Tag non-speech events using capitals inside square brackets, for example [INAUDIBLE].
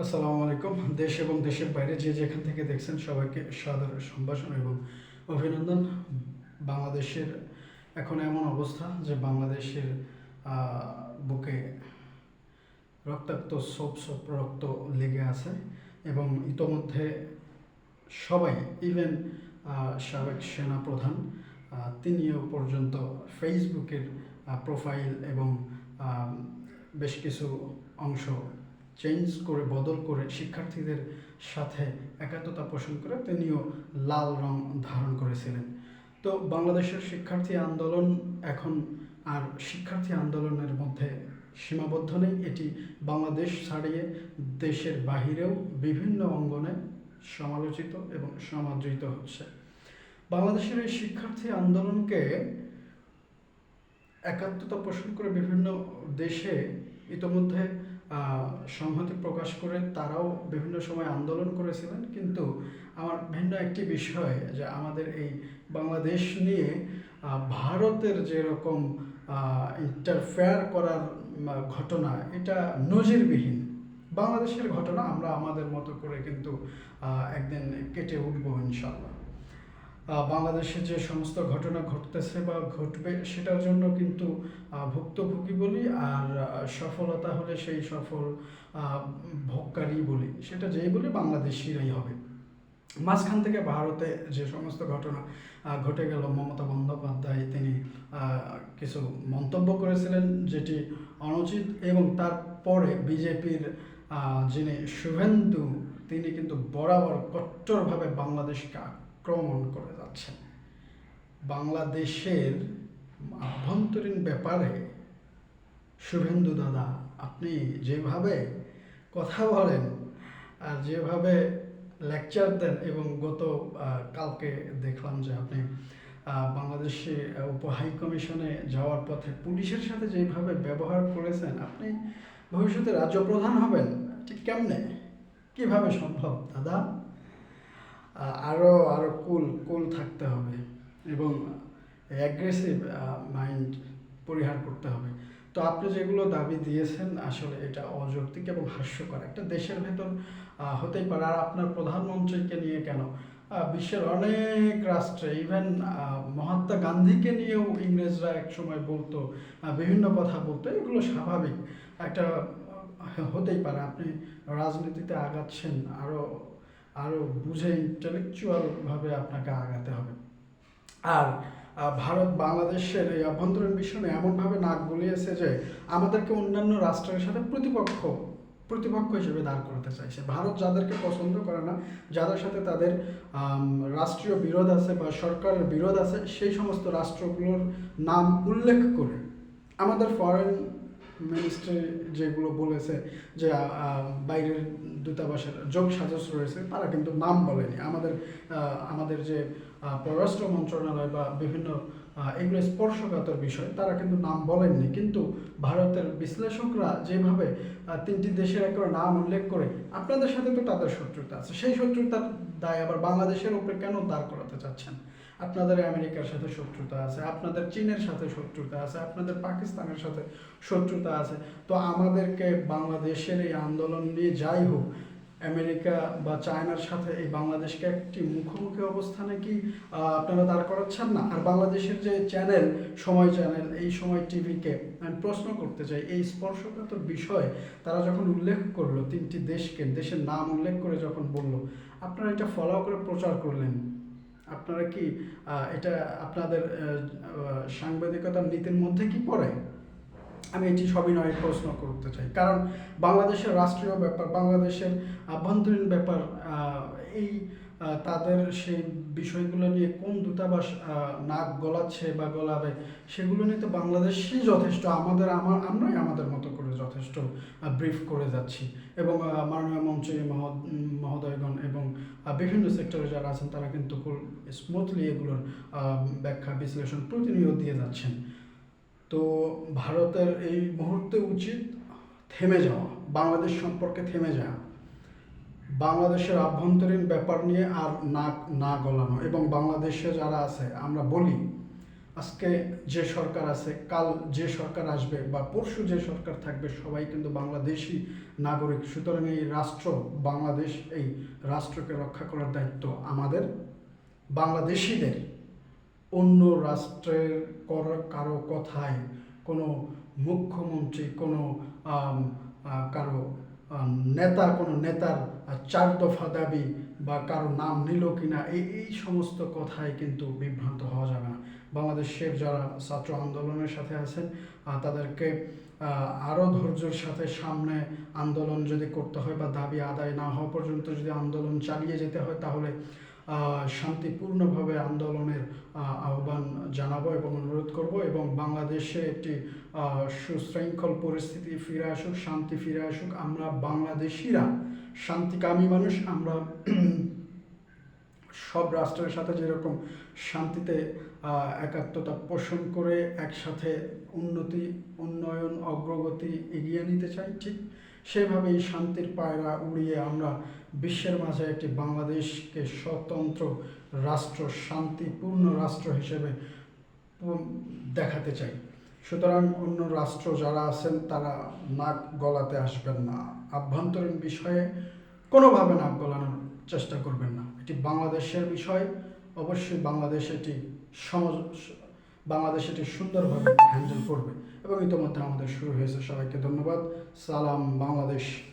আসসালামু আলাইকুম। দেশ এবং দেশের বাইরে যে যেখান থেকে দেখছেন সবাইকে সাদর সম্ভাষণ এবং অভিনন্দন। বাংলাদেশের এখন এমন অবস্থা যে বাংলাদেশের বুকে রক্তাক্ত, সব সব রক্ত লেগে আছে এবং ইতোমধ্যে সবাই ইভেন সাবেক সেনা প্রধান তিনিও পর্যন্ত ফেসবুকের প্রোফাইল এবং বেশ কিছু অংশ চেঞ্জ করে, বদল করে শিক্ষার্থীদের সাথে একাত্মতা পোষণ করে তিনিও লাল রং ধারণ করেছিলেন। তো বাংলাদেশের শিক্ষার্থী আন্দোলন এখন আর শিক্ষার্থী আন্দোলনের মধ্যে সীমাবদ্ধ নেই। এটি বাংলাদেশ ছাড়িয়ে দেশের বাহিরেও বিভিন্ন অঙ্গনে সমালোচিত এবং সমাদৃত হচ্ছে। বাংলাদেশের এই শিক্ষার্থী আন্দোলনকে একাত্মতা পোষণ করে বিভিন্ন দেশে ইতোমধ্যে সংহতি প্রকাশ করে তারাও বিভিন্ন সময় আন্দোলন করেছিলেন। কিন্তু আমার ভিন্ন একটি বিষয়, যে আমাদের এই বাংলাদেশ নিয়ে ভারতের যেরকম ইন্টারফেয়ার করার ঘটনা, এটা নজিরবিহীন। বাংলাদেশের ঘটনা আমরা আমাদের মতো করে কিন্তু একদিন কেটে উঠবো ইনশাল্লাহ বাংলাদেশে যে সমস্ত ঘটনা ঘটতেছে বা ঘটবে, সেটার জন্য কিন্তু ভুক্তভোগী বলি আর সফলতা হলে সেই সফল ভোগকারী বলি। সেটা যেই বলি বাংলাদেশিরাই হবে। মাঝখান থেকে ভারতে যে সমস্ত ঘটনা ঘটে গেল, মমতা বন্দ্যোপাধ্যায় তিনি কিছু মন্তব্য করেছিলেন যেটি অনুচিত এবং তারপরে বিজেপির যিনি শুভেন্দু, তিনি কিন্তু বরাবর কট্টরভাবে বাংলাদেশকে আক্রমণ করে যাচ্ছেন। বাংলাদেশের আভ্যন্তরীণ ব্যাপারে শুভেন্দু দাদা আপনি যেভাবে কথা বলেন আর যেভাবে লেকচার দেন এবং গত কালকে দেখলাম যে আপনি বাংলাদেশে উপ হাই কমিশনে যাওয়ার পথে পুলিশের সাথে যেভাবে ব্যবহার করেছেন আপনি ভবিষ্যতে রাজ্য প্রধান হবেন ঠিক কেমনে? কীভাবে সম্ভব দাদা? আহ, আরও আরও কুল কুল থাকতে হবে এবং অ্যাগ্রেসিভ মাইন্ড পরিহার করতে হবে। তো আপনি যেগুলো দাবি দিয়েছেন, আসলে এটা অযৌক্তিক এবং হাস্যকর। একটা দেশের ভেতর হতেই পারে। আর আপনার প্রধানমন্ত্রীকে নিয়ে কেন? বিশ্বের অনেক রাষ্ট্রে ইভেন মহাত্মা গান্ধীকে নিয়েও ইংরেজরা এক সময় বলতো বিভিন্ন কথা বলতো। এগুলো স্বাভাবিক। একটা, হতেই পারে। আপনি রাজনীতিতে আগাচ্ছেন আরও আরও বুঝে ইন্টেলেকচুয়ালভাবে আপনাকে আগাতে হবে। আর ভারত বাংলাদেশের এই অভ্যন্তরীণ বিষয়ে এমনভাবে নাক গলিয়েছে যে আমাদেরকে অন্যান্য রাষ্ট্রের সাথে প্রতিপক্ষ প্রতিপক্ষ হিসেবে দাঁড় করাতে চাইছে। ভারত যাদেরকে পছন্দ করে না, যাদের সাথে তাদের রাষ্ট্রীয় বিরোধ আছে বা সরকারের বিরোধ আছে, সেই সমস্ত রাষ্ট্রগুলোর নাম উল্লেখ করে আমাদের ফরেন মিনিস্ট্রি যেগুলো বলেছে যে বাইরের দূতাবাসের যোগ সাজস রয়েছে, তারা কিন্তু নাম বলেনি। আমাদের আমাদের যে পররাষ্ট্র মন্ত্রণালয় বা বিভিন্ন এগুলো স্পর্শকাতর বিষয়, তারা কিন্তু নাম বলেননি। কিন্তু ভারতের বিশ্লেষকরা যেভাবে তিনটি দেশের একেবারে নাম উল্লেখ করে, আপনাদের সাথে তো তাদের শত্রুতা আছে। সেই শত্রুতার দায় আবার বাংলাদেশের উপরে কেন দাঁড় করাতে চাচ্ছেন? আপনাদের আমেরিকার সাথে শত্রুতা আছে, আপনাদের চীনের সাথে শত্রুতা আছে, আপনাদের পাকিস্তানের সাথে শত্রুতা আছে। তো আমাদেরকে বাংলাদেশের এই আন্দোলন নিয়ে যাই হোক, আমেরিকা বা চায়নার সাথে এই বাংলাদেশকে একটি মুখোমুখি অবস্থানে কি আপনারা দাঁড় করাচ্ছেন না? আর বাংলাদেশের যে চ্যানেল, সময় চ্যানেল, এই সময় টিভিকে আমি প্রশ্ন করতে চাই, এই স্পর্শকাতর বিষয় তারা যখন উল্লেখ করল, তিনটি দেশকে, দেশের নাম উল্লেখ করে যখন বলল, আপনারা এটা ফলো করে প্রচার করলেন। আপনারা কি এটা আপনাদের সাংবাদিকতার নীতির মধ্যে কি পড়ে? আমি এটি সবিনয়ে প্রশ্ন করতে চাই। কারণ বাংলাদেশের রাষ্ট্রীয় ব্যাপার, বাংলাদেশের আভ্যন্তরীণ ব্যাপার এই তাদের সেই বিষয়গুলো নিয়ে কোন দূতাবাস নাক গলাচ্ছে বা গলাবে, সেগুলো নিয়ে তো বাংলাদেশই যথেষ্ট, আমাদের, আমার, আমরাই আমাদের মতো করে যথেষ্ট ব্রিফ করে যাচ্ছি। এবং মাননীয় মন্ত্রী মহোদ, মহোদয়গণ এবং বিভিন্ন সেক্টরে যারা আছেন, তারা কিন্তু খুব স্মুথলি এগুলোর ব্যাখ্যা বিশ্লেষণ প্রতিনিয়ত দিয়ে যাচ্ছেন। তো ভারতের এই মুহূর্তে উচিত থেমে যাওয়া, বাংলাদেশ সম্পর্কে থেমে যাওয়া। বাংলাদেশের আভ্যন্তরীণ ব্যাপার নিয়ে আর না না গলানো এবং বাংলাদেশে যারা আছে, আমরা বলি, আজকে যে সরকার আছে, কাল যে সরকার আসবে বা পরশু যে সরকার থাকবে, সবাই কিন্তু বাংলাদেশি নাগরিক। সুতরাং এই রাষ্ট্র, বাংলাদেশ এই রাষ্ট্রকে রক্ষা করার দায়িত্ব আমাদের, বাংলাদেশিদের। অন্য রাষ্ট্রের কর- কারও কথায় কোনো মুখ্যমন্ত্রী, কোনো কারও নেতা, কোনো নেতার চার দফা দাবি বা কারও নাম নিল কিনা এই এই সমস্ত কথায় কিন্তু বিভ্রান্ত হওয়া যাবে না। বাংলাদেশের যারা ছাত্র আন্দোলনের সাথে আছেন তাদেরকে আরও ধৈর্যের সাথে সামনে আন্দোলন যদি করতে হয় বা দাবি আদায় না হওয়া পর্যন্ত যদি আন্দোলন চালিয়ে যেতে হয়, তাহলে শান্তিপূর্ণভাবে আন্দোলনের আহ্বান জানাব এবং অনুরোধ করব এবং বাংলাদেশে একটি সুশৃঙ্খল পরিস্থিতি ফিরে আসুক, শান্তি ফিরে আসুক। আমরা বাংলাদেশিরা, শান্তিকামী মানুষ, আমরা [CLEARS THROAT] সব রাষ্ট্রের সাথে যেরকম শান্তিতে একাত্মতা পোষণ করে একসাথে উন্নতি, উন্নয়ন, অগ্রগতি এগিয়ে নিতে চাই, ঠিক সেভাবেই শান্তির পায়রা উড়িয়ে আমরা বিশ্বের মাঝে একটি বাংলাদেশকে স্বতন্ত্র রাষ্ট্র, শান্তিপূর্ণ রাষ্ট্র হিসেবে দেখাতে চাই। সুতরাং অন্য রাষ্ট্র যারা আছেন, তারা নাক গলাতে আসবেন না। আভ্যন্তরীণ বিষয়ে কোনোভাবে নাক গলানোর চেষ্টা করবেন না। এটি বাংলাদেশের বিষয়। অবশ্যই বাংলাদেশ এটি সমাজ বাংলাদেশ এটি সুন্দরভাবে হ্যান্ডেল করবে। এবং ইতিমধ্যে আমাদের শুরু হয়েছে। সবাইকে ধন্যবাদ। সালাম বাংলাদেশ।